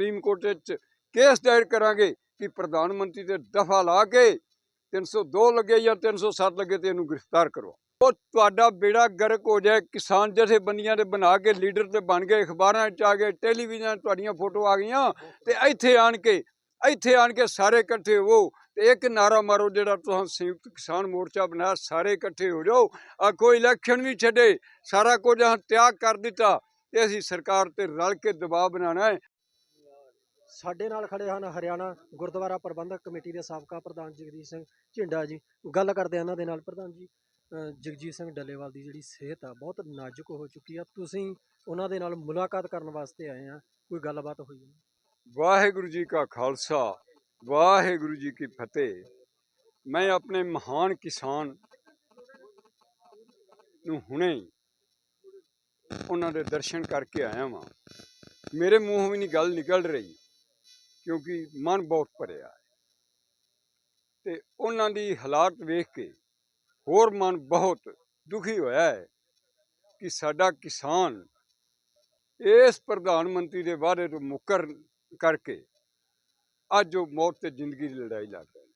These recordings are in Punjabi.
ਸੁਪਰੀਮ ਕੋਰਟ ਵਿੱਚ ਕੇਸ ਦਾਇਰ ਕਰਾਂਗੇ ਕਿ ਪ੍ਰਧਾਨ ਮੰਤਰੀ ਤੇ ਦਫਾ ਲਾ ਕੇ 302 ਲੱਗੇ ਜਾਂ 307 ਲੱਗੇ ਤੇ ਇਹਨੂੰ ਗ੍ਰਿਫਤਾਰ ਕਰੋ। ਉਹ ਤੁਹਾਡਾ ਬੇੜਾ ਗਰਕ ਹੋ ਜਾਏ, ਕਿਸਾਨ ਜਥੇਬੰਦੀਆਂ ਦੇ ਬਣਾ ਕੇ, ਲੀਡਰ ਤੇ ਬਣ ਗਏ ਅਖਬਾਰਾਂ 'ਚ ਆ ਗਏ ਟੈਲੀਵਿਜ਼ਨ 'ਚ ਤੁਹਾਡੀਆਂ ਫੋਟੋ ਆ ਗਈਆਂ ਤੇ ਇੱਥੇ ਆਣ ਕੇ, ਇੱਥੇ ਆਣ ਕੇ ਸਾਰੇ ਇਕੱਠੇ ਹੋਵੋ ਤੇ ਇੱਕ ਨਾਰਾ ਮਾਰੋ ਜਿਹੜਾ ਤੁਸੀਂ ਸੰਯੁਕਤ ਕਿਸਾਨ ਮੋਰਚਾ ਬਣਾਇਆ ਸਾਰੇ ਇਕੱਠੇ ਹੋ ਜਾਓ। ਆ ਕੋਈ ਇਲੈਕਸ਼ਨ ਵੀ ਛੱਡੇ, ਸਾਰਾ ਕੁਝ ਅਸੀਂ ਤਿਆਗ ਕਰ ਦਿੱਤਾ ਤੇ ਅਸੀਂ ਸਰਕਾਰ ਤੇ ਰਲ ਕੇ ਦਬਾਅ ਬਣਾਉਣਾ ਹੈ। ਸਾਡੇ ਨਾਲ ਖੜੇ ਹਨ ਹਰਿਆਣਾ ਗੁਰਦੁਆਰਾ ਪ੍ਰਬੰਧਕ ਕਮੇਟੀ ਦੇ ਸਾਬਕਾ ਪ੍ਰਧਾਨ ਜਗਜੀਤ ਸਿੰਘ ਝਿੰਡਾ ਜੀ। ਗੱਲ ਕਰਦੇ ਹਾਂ ਇਹਨਾਂ ਦੇ ਨਾਲ। ਪ੍ਰਧਾਨ ਜੀ ਜਗਜੀਤ ਸਿੰਘ ਡੱਲੇਵਾਲ ਦੀ ਜਿਹੜੀ ਸਿਹਤ ਆ, ਬਹੁਤ ਨਾਜ਼ੁਕ ਹੋ ਚੁੱਕੀ ਆ। ਤੁਸੀਂ ਉਹਨਾਂ ਦੇ ਨਾਲ ਮੁਲਾਕਾਤ ਕਰਨ ਵਾਸਤੇ ਆਏ ਆ। ਕੋਈ ਗੱਲਬਾਤ ਹੋਈ ਹੈ ਵਾਹਿਗੁਰੂ ਜੀ ਕਾ ਖਾਲਸਾ, ਵਾਹਿਗੁਰੂ ਜੀ ਕੀ ਫਤਿਹ। ਮੈਂ ਆਪਣੇ ਮਹਾਨ ਕਿਸਾਨ ਨੂੰ ਹੁਣੇ ਉਹਨਾਂ ਦੇ ਦਰਸ਼ਨ ਕਰਕੇ ਆਇਆ ਵਾਂ। ਮੇਰੇ ਮੂੰਹ ਵੀ ਨਹੀਂ ਗੱਲ ਨਿਕਲ ਰਹੀ। ਕਿਉਂਕਿ ਮਨ ਬਹੁਤ ਭਰਿਆ ਹੈ। ਤੇ ਉਹਨਾਂ ਦੀ ਹਾਲਾਤ ਵੇਖ ਕੇ ਹੋਰ ਮਨ ਬਹੁਤ ਦੁਖੀ ਹੋਇਆ ਹੈ ਕਿ ਸਾਡਾ ਕਿਸਾਨ ਇਸ ਪ੍ਰਧਾਨ ਮੰਤਰੀ ਦੇ ਵਾਅਦੇ ਤੋਂ ਮੁੱਕਰ ਕਰਕੇ ਅੱਜ ਉਹ ਮੌਤ ਤੇ ਜ਼ਿੰਦਗੀ ਦੀ ਲੜਾਈ ਲੜ ਰਹੇ ਨੇ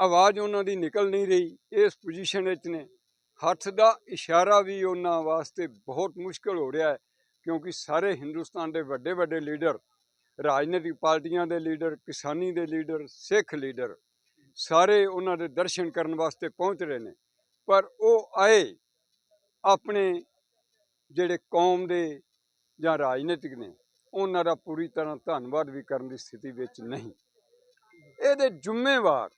ਆਵਾਜ਼ ਉਹਨਾਂ ਦੀ ਨਿਕਲ ਨਹੀਂ ਰਹੀ, ਇਸ ਪੋਜੀਸ਼ਨ ਵਿੱਚ ਨੇ। ਹੱਥ ਦਾ ਇਸ਼ਾਰਾ ਵੀ ਉਹਨਾਂ ਵਾਸਤੇ ਬਹੁਤ ਮੁਸ਼ਕਲ ਹੋ ਰਿਹਾ ਹੈ ਕਿਉਂਕਿ ਸਾਰੇ ਹਿੰਦੁਸਤਾਨ ਦੇ ਵੱਡੇ ਵੱਡੇ ਲੀਡਰ ਰਾਜਨੀਤਿਕ ਪਾਰਟੀਆਂ ਦੇ ਲੀਡਰ, ਕਿਸਾਨੀ ਦੇ ਲੀਡਰ, ਸਿੱਖ ਲੀਡਰ, ਸਾਰੇ ਉਹਨਾਂ ਦੇ ਦਰਸ਼ਨ ਕਰਨ ਵਾਸਤੇ ਪਹੁੰਚ ਰਹੇ ਨੇ। ਪਰ ਉਹ ਆਏ ਆਪਣੇ ਜਿਹੜੇ ਕੌਮ ਦੇ ਜਾਂ ਰਾਜਨੀਤਿਕ ਨੇ, ਉਹਨਾਂ ਦਾ ਪੂਰੀ ਤਰ੍ਹਾਂ ਧੰਨਵਾਦ ਵੀ ਕਰਨ ਦੀ ਸਥਿਤੀ ਵਿੱਚ ਨਹੀਂ। ਇਹਦੇ ਜ਼ਿੰਮੇਵਾਰ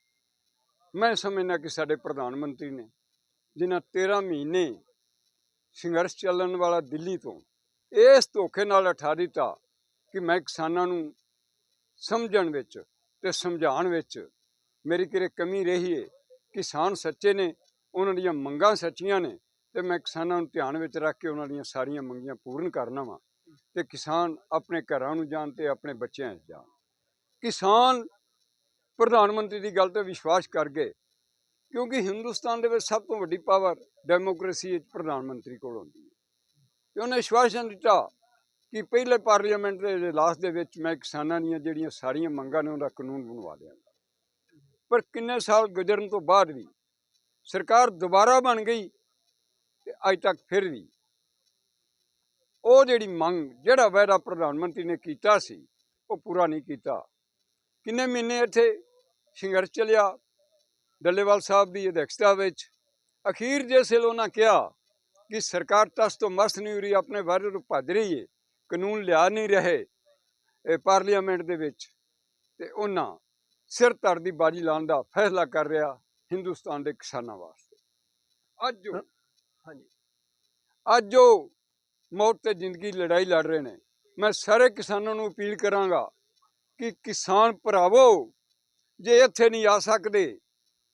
ਮੈਂ ਸਮਝਣਾ ਕਿ ਸਾਡੇ ਪ੍ਰਧਾਨ ਮੰਤਰੀ ਨੇ, ਜਿਨ੍ਹਾਂ 13 ਮਹੀਨੇ ਸੰਘਰਸ਼ ਚੱਲਣ ਵਾਲਾ ਦਿੱਲੀ ਤੋਂ, ਇਸ ਧੋਖੇ ਨਾਲ ਉਠਾ ਦਿੱਤਾ ਕਿ ਮੈਂ ਕਿਸਾਨਾਂ ਨੂੰ ਸਮਝਣ ਵਿੱਚ ਤੇ ਸਮਝਾਉਣ ਵਿੱਚ ਮੇਰੀ ਕਿਰੇ ਕਮੀ ਰਹੀ ਹੈ ਕਿਸਾਨ ਸੱਚੇ ਨੇ, ਉਹਨਾਂ ਦੀਆਂ ਮੰਗਾਂ ਸੱਚੀਆਂ ਨੇ ਤੇ ਮੈਂ ਕਿਸਾਨਾਂ ਨੂੰ ਧਿਆਨ ਵਿੱਚ ਰੱਖ ਕੇ ਉਹਨਾਂ ਦੀਆਂ ਸਾਰੀਆਂ ਮੰਗੀਆਂ ਪੂਰਨ ਕਰਨਾ ਵਾਂ ਤੇ ਕਿਸਾਨ ਆਪਣੇ ਘਰਾਂ ਨੂੰ ਜਾਣ ਤੇ ਆਪਣੇ ਬੱਚਿਆਂ 'ਚ ਜਾਣ। ਕਿਸਾਨ ਪ੍ਰਧਾਨ ਮੰਤਰੀ ਦੀ ਗੱਲ ਤੇ ਵਿਸ਼ਵਾਸ ਕਰ ਗਏ, ਕਿਉਂਕਿ ਹਿੰਦੁਸਤਾਨ ਦੇ ਵਿੱਚ ਸਭ ਤੋਂ ਵੱਡੀ ਪਾਵਰ ਡੈਮੋਕ੍ਰੇਸੀ ਵਿੱਚ ਪ੍ਰਧਾਨ ਮੰਤਰੀ ਕੋਲ ਹੁੰਦੀ ਹੈ ਤੇ ਉਹਨੇ ਵਿਸ਼ਵਾਸਨ ਦਿੱਤਾ ਕਿ ਪਹਿਲੇ ਪਾਰਲੀਮੈਂਟ ਦੇ ਇਜਲਾਸ ਦੇ ਵਿੱਚ ਮੈਂ ਕਿਸਾਨਾਂ ਦੀਆਂ ਜਿਹੜੀਆਂ ਸਾਰੀਆਂ ਮੰਗਾਂ ਨੇ ਉਹਦਾ ਕਾਨੂੰਨ ਬਣਵਾ ਦਿਆਂਗਾ ਪਰ ਕਿੰਨੇ ਸਾਲ ਗੁਜ਼ਰਨ ਤੋਂ ਬਾਅਦ ਵੀ ਸਰਕਾਰ ਦੁਬਾਰਾ ਬਣ ਗਈ ਤੇ ਅੱਜ ਤੱਕ ਫਿਰ ਵੀ ਉਹ ਜਿਹੜੀ ਮੰਗ, ਜਿਹੜਾ ਵਾਅਦਾ ਪ੍ਰਧਾਨ ਮੰਤਰੀ ਨੇ ਕੀਤਾ ਸੀ, ਉਹ ਪੂਰਾ ਨਹੀਂ ਕੀਤਾ। ਕਿੰਨੇ ਮਹੀਨੇ ਇੱਥੇ ਸੰਘਰਸ਼ ਚੱਲਿਆ ਡੱਲੇਵਾਲ ਸਾਹਿਬ ਦੀ ਅਧਿਕਸ਼ਤਾ ਵਿੱਚ। ਅਖੀਰ ਜਿਸ ਵੇਲੇ ਉਹਨਾਂ ਕਿਹਾ ਕਿ ਸਰਕਾਰ ਤਸ ਤੋਂ ਮਸ ਨਹੀਂ ਹੋ ਰਹੀ, ਆਪਣੇ ਵਾਅਦੇ ਤੋਂ ਭੱਜ ਰਹੀ ਹੈ ਕਾਨੂੰਨ ਲਿਆ ਨਹੀਂ ਰਹੇ ਇਹ ਪਾਰਲੀਮੈਂਟ ਦੇ ਵਿੱਚ ਤੇ ਉਹਨਾਂ ਸਿਰ ਧੜ ਦੀ ਬਾਜੀ ਲਾਉਣ ਦਾ ਫੈਸਲਾ ਕਰ ਰਿਹਾ ਹਿੰਦੁਸਤਾਨ ਦੇ ਕਿਸਾਨਾਂ ਵਾਸਤੇ। ਅੱਜ ਜੋ ਹਾਂਜੀ। ਅੱਜ ਜੋ ਮੌਤ ਤੇ ਜ਼ਿੰਦਗੀ ਲੜਾਈ ਲੜ ਰਹੇ ਨੇ। ਮੈਂ ਸਾਰੇ ਕਿਸਾਨਾਂ ਨੂੰ ਅਪੀਲ ਕਰਾਂਗਾ ਕਿ ਕਿਸਾਨ ਭਰਾਵੋ ਜੇ ਇੱਥੇ ਨਹੀਂ ਆ ਸਕਦੇ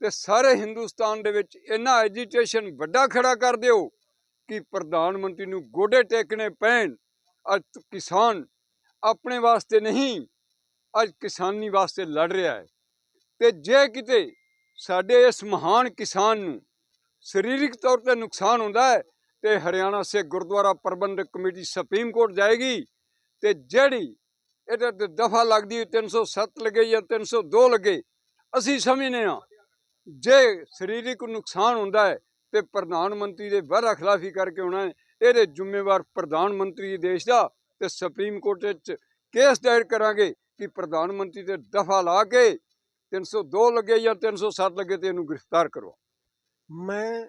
ਤੇ ਸਾਰੇ ਹਿੰਦੁਸਤਾਨ ਦੇ ਵਿੱਚ ਇੰਨਾ ਐਜੀਟੇਸ਼ਨ ਵੱਡਾ ਖੜਾ ਕਰ ਦਿਓ ਕਿ ਪ੍ਰਧਾਨ ਮੰਤਰੀ ਨੂੰ ਗੋਡੇ ਟੇਕਣੇ ਪੈਣ। ਅੱਜ ਕਿਸਾਨ ਆਪਣੇ ਵਾਸਤੇ ਨਹੀਂ, ਅੱਜ ਕਿਸਾਨੀ ਵਾਸਤੇ ਲੜ ਰਿਹਾ ਹੈ। ਤੇ ਜੇ ਕਿਤੇ ਸਾਡੇ ਇਸ ਮਹਾਨ ਕਿਸਾਨ ਨੂੰ ਸਰੀਰਕ ਤੌਰ ਤੇ ਨੁਕਸਾਨ ਹੁੰਦਾ ਹੈ, ਤੇ ਹਰਿਆਣਾ ਸੇ Gurdwara Prabandhak committee supreme court ਜਾਏਗੀ, ਤੇ ਜਿਹੜੀ ਇਹਦੇ ਤੇ ਦਫਾ ਲੱਗਦੀ ਹੈ 307 ਲੱਗੇ ਜਾਂ 302 ਲੱਗੇ, ਅਸੀਂ ਸਮਝਨੇ ਆ ਜੇ ਸਰੀਰਕ ਨੁਕਸਾਨ ਹੁੰਦਾ ਹੈ, ਤੇ ਪ੍ਰਧਾਨ ਮੰਤਰੀ ਦੇ ਵਾਅਦਾ ਖਿਲਾਫੀ ਕਰਕੇ ਹੋਣਾ ਹੈ ਇਹਦੇ ਜ਼ਿੰਮੇਵਾਰ ਪ੍ਰਧਾਨ ਮੰਤਰੀ ਦੇਸ਼ ਦਾ ਤੇ ਸੁਪਰੀਮ ਕੋਰਟ ਵਿੱਚ ਕੇਸ ਦਾਇਰ ਕਰਾਂਗੇ ਕਿ ਪ੍ਰਧਾਨ ਮੰਤਰੀ ਤੇ ਦਫਾ ਲਾ ਕੇ 302 ਲੱਗੇ ਜਾਂ 307 ਲੱਗੇ ਤੇ ਇਹਨੂੰ ਗ੍ਰਿਫਤਾਰ ਕਰੋ। ਮੈਂ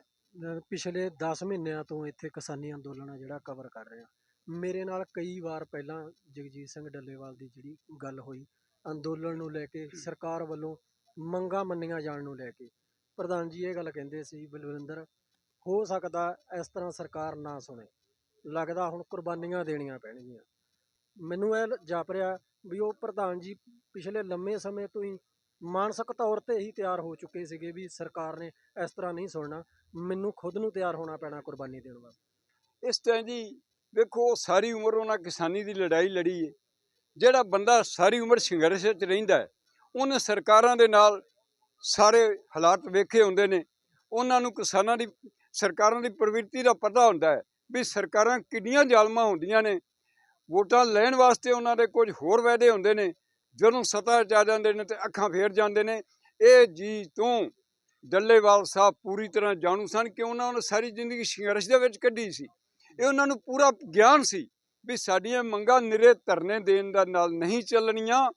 ਪਿਛਲੇ 10 ਮਹੀਨਿਆਂ ਤੋਂ ਇੱਥੇ ਕਿਸਾਨੀ ਅੰਦੋਲਨ ਆ ਜਿਹੜਾ ਕਵਰ ਕਰ ਰਿਹਾ। ਮੇਰੇ ਨਾਲ ਕਈ ਵਾਰ ਪਹਿਲਾਂ ਜਗਜੀਤ ਸਿੰਘ ਡੱਲੇਵਾਲ ਦੀ ਜਿਹੜੀ ਗੱਲ ਹੋਈ, ਅੰਦੋਲਨ ਨੂੰ ਲੈ ਕੇ, ਸਰਕਾਰ ਵੱਲੋਂ ਮੰਗਾਂ ਮੰਨੀਆਂ ਜਾਣ ਨੂੰ ਲੈ ਕੇ। ਪ੍ਰਧਾਨ ਜੀ ਇਹ ਗੱਲ ਕਹਿੰਦੇ ਸੀ, ਬਲਵਿੰਦਰ ਹੋ ਸਕਦਾ ਇਸ ਤਰ੍ਹਾਂ ਸਰਕਾਰ ਨਾ ਸੁਣੇ। ਲੱਗਦਾ ਹੁਣ ਕੁਰਬਾਨੀਆਂ ਦੇਣੀਆਂ ਪੈਣਗੀਆਂ। ਮੈਨੂੰ ਇਹ ਜਾਪ ਰਿਹਾ ਵੀ ਉਹ ਪ੍ਰਧਾਨ ਜੀ ਪਿਛਲੇ ਲੰਮੇ ਸਮੇਂ ਤੋਂ ਹੀ ਮਾਨਸਿਕ ਤੌਰ ਤੇ ਹੀ ਤਿਆਰ ਹੋ ਚੁੱਕੇ ਸੀਗੇ ਵੀ ਸਰਕਾਰ ਨੇ ਇਸ ਤਰ੍ਹਾਂ ਨਹੀਂ ਸੁਣਨਾ। ਮੈਨੂੰ ਖੁਦ ਨੂੰ ਤਿਆਰ ਹੋਣਾ ਪੈਣਾ ਕੁਰਬਾਨੀ ਦੇਣ ਵਾਸਤੇ। ਇਸ ਤਰ੍ਹਾਂ ਜੀ ਵੇਖੋ ਸਾਰੀ ਉਮਰ ਉਹਨਾਂ ਕਿਸਾਨੀ ਦੀ ਲੜਾਈ ਲੜੀ ਹੈ ਜਿਹੜਾ ਬੰਦਾ ਸਾਰੀ ਉਮਰ ਸੰਘਰਸ਼ ਵਿੱਚ ਰਹਿੰਦਾ ਉਹਨੇ ਸਰਕਾਰਾਂ ਦੇ ਨਾਲ ਸਾਰੇ ਹਾਲਾਤ ਵੇਖੇ ਹੁੰਦੇ ਨੇ। ਉਹਨਾਂ ਨੂੰ ਕਿਸਾਨਾਂ ਦੀ ਸਰਕਾਰਾਂ ਦੀ ਪ੍ਰਵਿਰਤੀ ਦਾ ਪਤਾ ਹੁੰਦਾ ਹੈ ਵੀ ਸਰਕਾਰਾਂ ਕਿੰਨੀਆਂ ਜ਼ਾਲਮਾਂ ਹੁੰਦੀਆਂ ਨੇ। ਵੋਟਾਂ ਲੈਣ ਵਾਸਤੇ ਉਹਨਾਂ ਦੇ ਕੁਝ ਹੋਰ ਵਾਅਦੇ ਹੁੰਦੇ ਨੇ। ਜਦੋਂ ਸੱਤਾ 'ਚ ਆ ਜਾਂਦੇ ਨੇ ਤੇ ਅੱਖਾਂ ਫੇਰ ਜਾਂਦੇ ਨੇ। ਇਹ ਜੀ ਤੋਂ ਡੱਲੇਵਾਲ ਸਾਹਿਬ ਪੂਰੀ ਤਰ੍ਹਾਂ ਜਾਣੂ ਸਨ ਕਿ ਉਹਨਾਂ ਨੇ ਸਾਰੀ ਜ਼ਿੰਦਗੀ ਸੰਘਰਸ਼ ਦੇ ਵਿੱਚ ਕੱਢੀ ਸੀ। ਇਹ ਉਹਨਾਂ ਨੂੰ ਪੂਰਾ ਗਿਆਨ ਸੀ ਵੀ ਸਾਡੀਆਂ ਮੰਗਾਂ ਨਿਰੇ ਧਰਨੇ ਦੇਣ ਦਾ ਨਾਲ ਨਹੀਂ ਚੱਲਣੀਆਂ।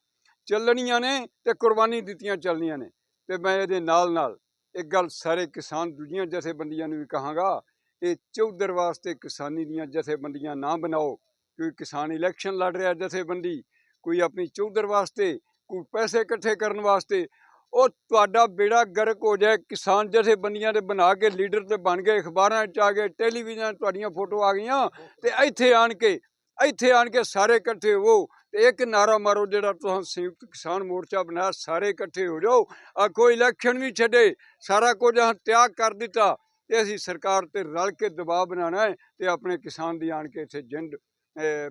ਚੱਲਣੀਆਂ ਨੇ ਤੇ ਕੁਰਬਾਨੀ ਦਿੱਤੀਆਂ ਚੱਲਣੀਆਂ ਨੇ ਤੇ ਮੈਂ ਇਹਦੇ ਨਾਲ ਨਾਲ ਇੱਕ ਗੱਲ ਸਾਰੇ ਕਿਸਾਨ ਦੂਜੀਆਂ ਜਥੇਬੰਦੀਆਂ ਨੂੰ ਵੀ ਕਹਾਂਗਾ, ਇਹ ਚੌਧਰ ਵਾਸਤੇ ਕਿਸਾਨੀ ਦੀਆਂ ਜਥੇਬੰਦੀਆਂ ਨਾ ਬਣਾਓ, ਕੋਈ ਕਿਸਾਨ ਇਲੈਕਸ਼ਨ ਲੜ ਰਿਹਾ ਜਥੇਬੰਦੀ, ਕੋਈ ਆਪਣੀ ਚੌਧਰ ਵਾਸਤੇ, ਕੋਈ ਪੈਸੇ ਇਕੱਠੇ ਕਰਨ ਵਾਸਤੇ, ਉਹ ਤੁਹਾਡਾ ਬੇੜਾ ਗਰਕ ਹੋ ਜਾਏ, ਕਿਸਾਨ ਜਥੇਬੰਦੀਆਂ ਦੇ ਬਣਾ ਕੇ ਲੀਡਰ ਤੇ ਬਣ ਗਏ, ਅਖਬਾਰਾਂ 'ਚ ਆ ਗਏ, ਟੈਲੀਵਿਜ਼ਨ 'ਚ ਤੁਹਾਡੀਆਂ ਫੋਟੋ ਆ ਗਈਆਂ ਤੇ ਇੱਥੇ ਆਣ ਕੇ, ਇੱਥੇ ਆਣ ਕੇ ਸਾਰੇ ਇਕੱਠੇ ਹੋ ਤੇ ਇੱਕ ਨਾਰਾ ਮਾਰੋ ਜਿਹੜਾ ਤੁਸੀਂ ਸੰਯੁਕਤ ਕਿਸਾਨ ਮੋਰਚਾ ਬਣਾਇਆ ਸਾਰੇ ਇਕੱਠੇ ਹੋ ਜਾਓ। ਆ ਕੋਈ ਇਲੈਕਸ਼ਨ ਵੀ ਛੱਡੇ, ਸਾਰਾ ਕੁਝ ਅਸੀਂ ਤਿਆਗ ਕਰ ਦਿੱਤਾ ਤੇ ਅਸੀਂ ਸਰਕਾਰ ਤੇ ਰਲ ਕੇ ਦਬਾਅ ਬਣਾਉਣਾ ਹੈ ਤੇ ਆਪਣੇ ਕਿਸਾਨ ਦੀ ਆਣ ਕੇ ਇੱਥੇ ਜਿੰਦ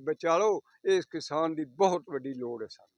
ਬਚਾ ਲਓ। ਇਸ ਕਿਸਾਨ ਦੀ ਬਹੁਤ ਵੱਡੀ ਲੋੜ ਹੈ ਸਾਨੂੰ।